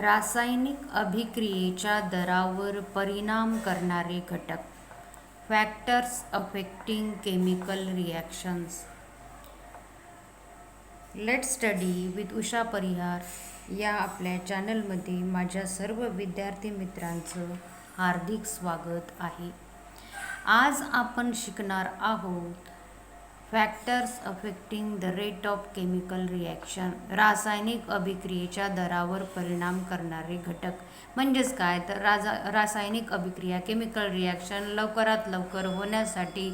रासायनिक अभिक्रियेच्या दरावर परिणाम करणारे घटक. Factors affecting chemical reactions let study with Usha Parihar या आपल्या चॅनलमध्ये माझ्या सर्व विद्यार्थी मित्रांचं हार्दिक स्वागत आहे. आज आपण शिकणार आहोत factors affecting the rate of chemical reaction रासायनिक अभिक्रियेच्या दरावर परिणाम करणारे घटक. म्हणजेच काय? तर राजा रासायनिक अभिक्रिया केमिकल रिॲक्शन लवकरात लवकर होण्यासाठी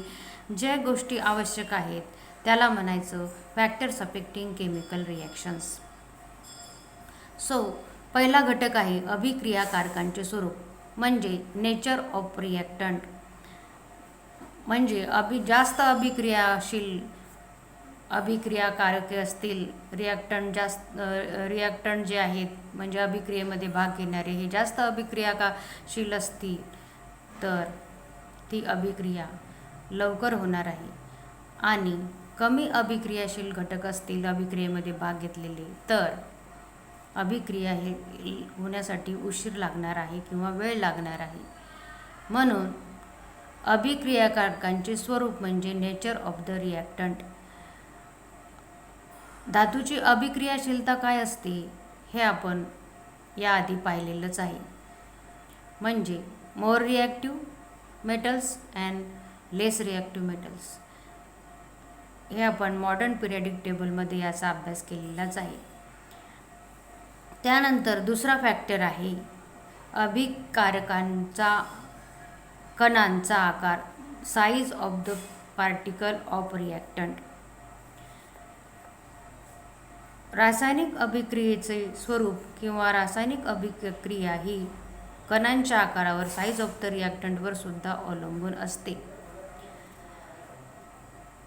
ज्या गोष्टी आवश्यक आहेत त्याला म्हणायचं factors affecting chemical reactions so पहिला घटक आहे अभिक्रियाकारकांचे स्वरूप म्हणजे नेचर ऑफ रिॲक्टंट म्हणजे अभि जास्त अभिक्रियाशील अभिक्रियाकारके असतील रिॲक्टंट जास्त रिॲक्टंट जे आहेत म्हणजे अभिक्रियेमध्ये भाग घेणारे हे जास्त अभिक्रियाशील असतील तर ती अभिक्रिया लवकर होणार आहे. आणि कमी अभिक्रियाशील घटक असतील अभिक्रियेमध्ये भाग घेतलेले तर अभिक्रिया हे होण्यासाठी उशीर लागणार आहे किंवा वेळ लागणार आहे. म्हणून अभिक्रियाकारकांचे स्वरूप म्हणजे नेचर ऑफ द रिॲक्टंट. धातूची अभिक्रियाशीलता काय असते हे आपण याआधी पाहिलेलंच आहे. म्हणजे more reactive metals and less reactive metals हे आपण मॉडर्न पिरियडिक टेबलमध्ये याचा अभ्यास केलेलाच आहे. त्यानंतर दुसरा फॅक्टर आहे अभिकारकांचा कणांचा आकार size of the particle of reactant रासायनिक अभिक्रियेचे स्वरूप किंवा रासायनिक अभिक्रिया ही कणांच्या आकारावर साईज ऑफ द रिॲक्टंटवर सुद्धा अवलंबून असते.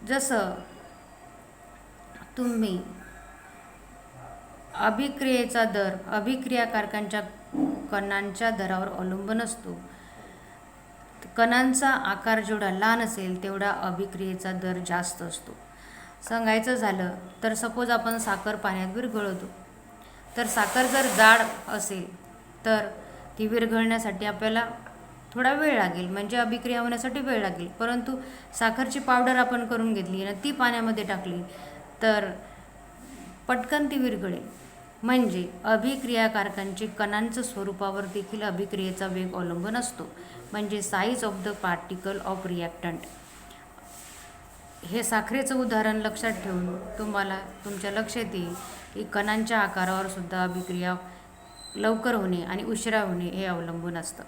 जसं तुम्ही अभिक्रियेचा दर अभिक्रियाकारकांच्या कणांच्या दरावर अवलंबून असतो कणांचा आकार जेवढा लहान असेल तेवढा अभिक्रियेचा दर जास्त असतो. सांगायचं झालं तर सपोज आपण साखर पाण्यात विरघळवतो. तर साखर जर जाड असेल तर ती विरघळण्यासाठी आपल्याला थोडा वेळ लागेल म्हणजे अभिक्रिया होण्यासाठी वेळ लागेल. परंतु साखरची पावडर आपण करून घेतली आणि ती पाण्यामध्ये टाकली तर पटकन ती विरघळेल. म्हणजे अभिक्रियाकारकांचे कणांचं स्वरूपावर देखील अभिक्रियेचा वेग अवलंबून असतो. म्हणजे size of the particle of reactant हे साखरेचं उदाहरण लक्षात ठेवून तुम्हाला तुमच्या लक्षात येईल की कणांच्या आकारावर सुद्धा अभिक्रिया लवकर होणे आणि उशिरा होणे हे अवलंबून असतं.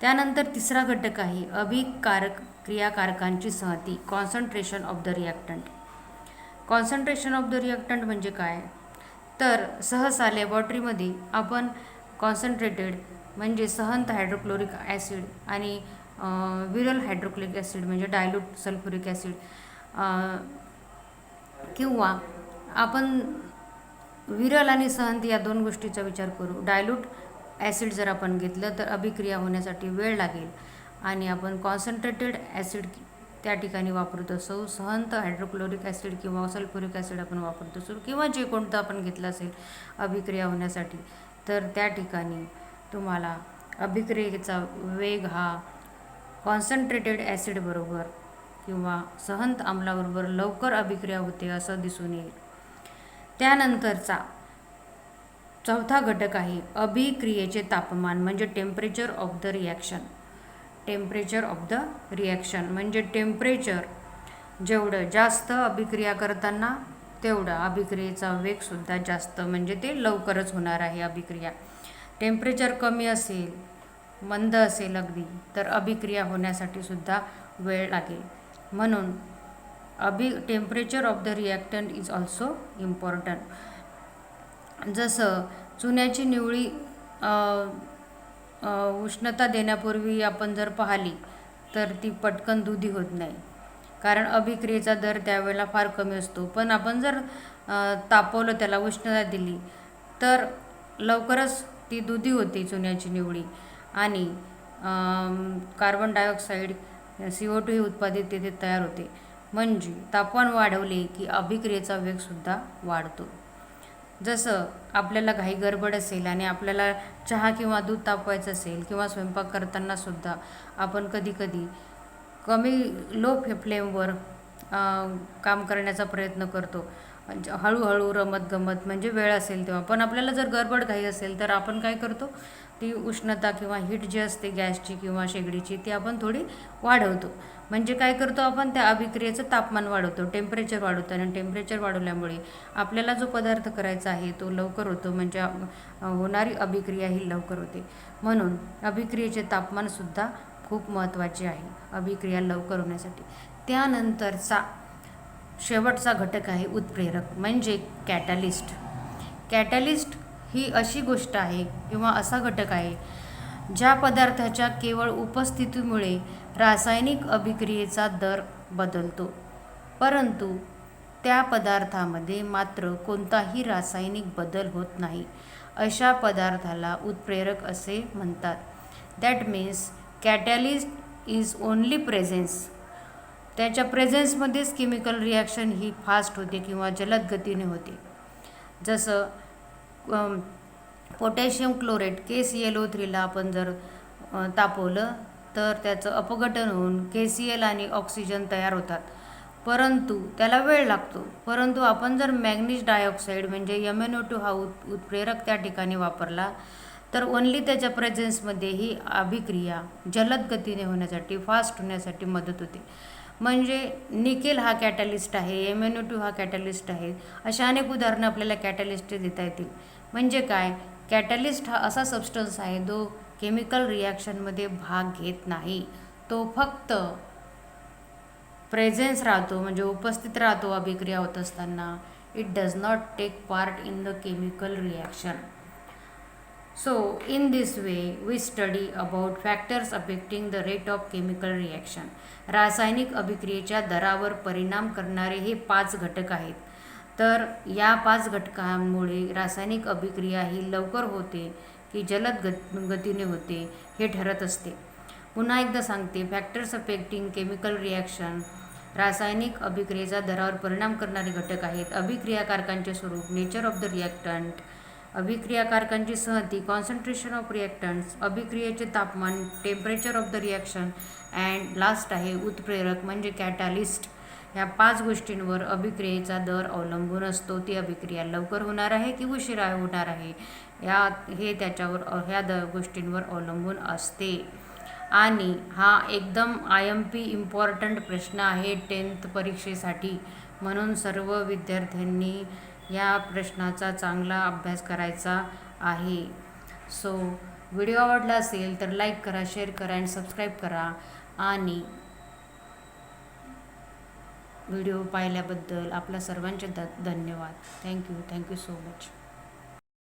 त्यानंतर तिसरा घटक आहे अभिकारक क्रियाकारकांची सहती concentration of the reactant concentration of the reactant म्हणजे काय? तर सहसा लॅबॉरेटरीमध्ये आपण कॉन्सन्ट्रेटेड म्हणजे सहंत हायड्रोक्लोरिक ॲसिड आणि विरल हायड्रोक्लोरिक ॲसिड म्हणजे डायल्यूट सल्फ्युरिक ॲसिड किंवा आपण विरल आणि सहंत या दोन गोष्टीचा विचार करू. डायल्यूट ॲसिड जर आपण घेतलं तर अभिक्रिया होण्यासाठी वेळ लागेल आणि आपण कॉन्सन्ट्रेटेड ॲसिड त्या ठिकाणी वापरत असो. सहंत हायड्रोक्लोरिक ॲसिड किंवा सल्फ्युरिक ॲसिड आपण वापरत असो किंवा जे कोणतं आपण घेतलं असेल अभिक्रिया होण्यासाठी तर त्या ठिकाणी तुम्हाला अभिक्रियेचा वेग हा कॉन्सन्ट्रेटेड ॲसिडबरोबर किंवा सहंत आम्लाबरोबर लवकर अभिक्रिया होते असं दिसून येईल. त्यानंतरचा चौथा घटक आहे अभिक्रियेचे तापमान म्हणजे temperature of the reaction temperature of the reaction म्हणजे टेम्परेचर जेवढं जास्त अभिक्रिया करताना तेवढा अभिक्रियेचा वेगसुद्धा जास्त म्हणजे ते लवकरच होणार आहे अभिक्रिया. टेम्परेचर कमी असेल मंद असेल अगदी तर अभिक्रिया होण्यासाठी सुद्धा वेळ लागेल. म्हणून अभि temperature of the reactant is also important. जसं चुन्याची निवळी उष्णता देण्यापूर्वी आपण जर पाहिली तर ती पटकन दुधी होत नाही. कारण अभिक्रियेचा दर त्यावेळेला फार कमी असतो. पण आपण जर तापवलं त्याला उष्णता दिली तर लवकरच ती दुधी होती चुन्याची निवडी. आणि carbon dioxide C O two ही उत्पादित तेथे तयार होते. म्हणजे तापमान वाढवले की अभिक्रियेचा वेगसुद्धा वाढतो. जसं आपल्याला घाई गडबड असेल आणि आपल्याला चहा किंवा दूध तापवायचं असेल किंवा स्वयंपाक करतानासुद्धा आपण कधीकधी कमी लो फे फ्लेमवर काम करण्याचा प्रयत्न करतो. म्हणजे हळूहळू रमत गमत म्हणजे वेळ असेल तेव्हा. पण आपल्याला जर गडबड काही असेल तर आपण काय करतो? ती उष्णता किंवा हीट जी असते गॅसची किंवा शेगडीची ती आपण थोडी वाढवतो. म्हणजे काय करतो आपण? त्या अभिक्रियेचं तापमान वाढवतो टेम्परेचर वाढवतो आणि टेम्परेचर वाढवल्यामुळे आपल्याला जो पदार्थ करायचा आहे तो लवकर होतो. म्हणजे होणारी अभिक्रिया ही लवकर होते. म्हणून अभिक्रियेचे तापमानसुद्धा खूप महत्त्वाचे आहे. अभिक्रिया लवकर होण्यासाठी. त्यानंतरचा शेवटचा घटक आहे उत्प्रेरक म्हणजे कॅटलिस्ट. कॅटलिस्ट ही अशी गोष्ट आहे किंवा असा घटक आहे ज्या पदार्थाच्या केवळ उपस्थितीमुळे रासायनिक अभिक्रियेचा दर बदलतो. परंतु त्या पदार्थामध्ये मात्र कोणताही रासायनिक बदल होत नाही अशा पदार्थाला उत्प्रेरक असे म्हणतात. That means catalyst is only presence त्याच्या प्रेझेन्समध्येच केमिकल रिॲक्शन ही फास्ट होते किंवा जलद गतीने होते. जसं potassium chlorate K C L O थ्रीला आपण जर तापवलं तर त्याचं अपघटन होऊन के सी एल आणि ऑक्सिजन तयार होतात. परंतु त्याला वेळ लागतो. परंतु आपण जर मॅग्नीज डायऑक्साईड म्हणजे एम एन ओ टू हा उत् उत्प्रेरक त्या ठिकाणी वापरला तर ओन्ली त्याच्या प्रेझेन्समध्ये ही अभिक्रिया जलद गतीने होण्यासाठी फास्ट होण्यासाठी मदत होते. म्हणजे निकेल हा कॅटलिस्ट आहे एम एन ओ टू हा कॅटलिस्ट आहे अशा अनेक उदाहरणं आपल्याला कॅटलिस्टचे देता येतील. म्हणजे काय? कॅटलिस्ट हा असा सबस्टन्स आहे जो केमिकल रिॲक्शनमध्ये भाग घेत नाही. तो फक्त प्रेझेन्स राहतो म्हणजे उपस्थित राहतो अभिक्रिया होत असताना. It does not take part in the chemical reaction So, in this way, we study about factors affecting the rate of chemical reaction. रासायनिक अभिक्रियेच्या दरावर परिणाम करणारे हे पाच घटक आहेत. तर या पाच घटकांमुळे रासायनिक अभिक्रिया ही लवकर होते की जलद गत गतीने होते हे ठरत असते. पुन्हा एकदा सांगते फॅक्टर्स अफेक्टिंग केमिकल रिॲक्शन रासायनिक अभिक्रियेचा दरावर परिणाम करणारे घटक आहेत. अभिक्रियाकारकांचे स्वरूप नेचर ऑफ द रिॲक्टंट अभिक्रियाकारकांची सहती कॉन्सन्ट्रेशन ऑफ रिॲक्टंट्स अभिक्रियेचे तापमान temperature of the reaction and last आहे उत्प्रेरक म्हणजे कॅटालिस्ट ह्या पाच गोष्टींवर अभिक्रियेचा दर अवलंबून असतो. ती अभिक्रिया लवकर होणार आहे की उशिरा होणार आहे? या हे त्याच्यावर ह्या द गोष्टींवर अवलंबून असते. आणि हा एकदम आय एम पी इम्पॉर्टंट प्रश्न आहे टेन्थ परीक्षेसाठी. म्हणून सर्व विद्यार्थ्यांनी या प्रश्नाचा चांगला अभ्यास करायचा आहे. सो व्हिडिओ आवडला असेल तर लाईक करा शेअर करा अँड सबस्क्राईब करा. आणि व्हिडिओ पाहिल्याबद्दल आपल्या सर्वांचे द धन्यवाद. Thank you thank you so much